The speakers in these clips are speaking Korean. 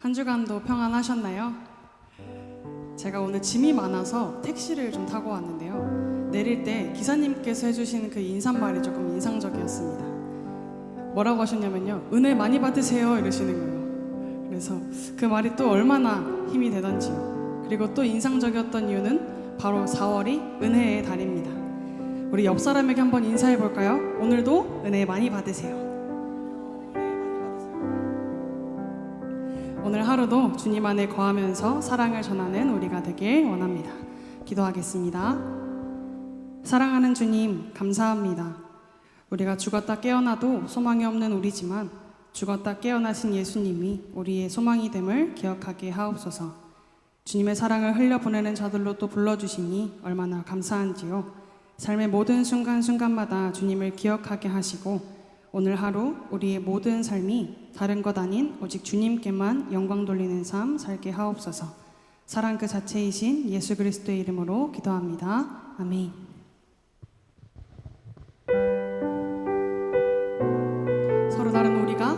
한 주간도 평안하셨나요? 제가 오늘 짐이 많아서 택시를 좀 타고 왔는데요. 내릴 때 기사님께서 해주신 그 인사말이 조금 인상적이었습니다. 뭐라고 하셨냐면요. 은혜 많이 받으세요 이러시는 거예요. 그래서 그 말이 또 얼마나 힘이 되던지요. 그리고 또 인상적이었던 이유는 바로 4월이 은혜의 달입니다. 우리 옆 사람에게 한번 인사해 볼까요? 오늘도 은혜 많이 받으세요. 하루도 주님 안에 거하면서 사랑을 전하는 우리가 되길 원합니다. 기도하겠습니다. 사랑하는 주님, 감사합니다. 우리가 죽었다 깨어나도 소망이 없는 우리지만 죽었다 깨어나신 예수님이 우리의 소망이 됨을 기억하게 하옵소서. 주님의 사랑을 흘려보내는 자들로 또 불러주시니 얼마나 감사한지요. 삶의 모든 순간순간마다 주님을 기억하게 하시고 오늘 하루 우리의 모든 삶이 다른 것 아닌 오직 주님께만 영광 돌리는 삶 살게 하옵소서. 사랑 그 자체이신 예수 그리스도의 이름으로 기도합니다. 아멘. 서로 다른 우리가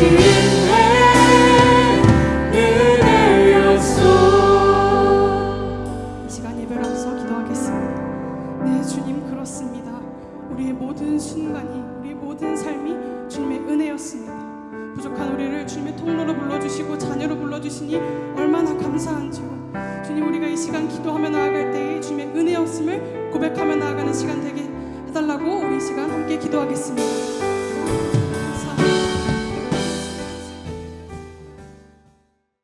You.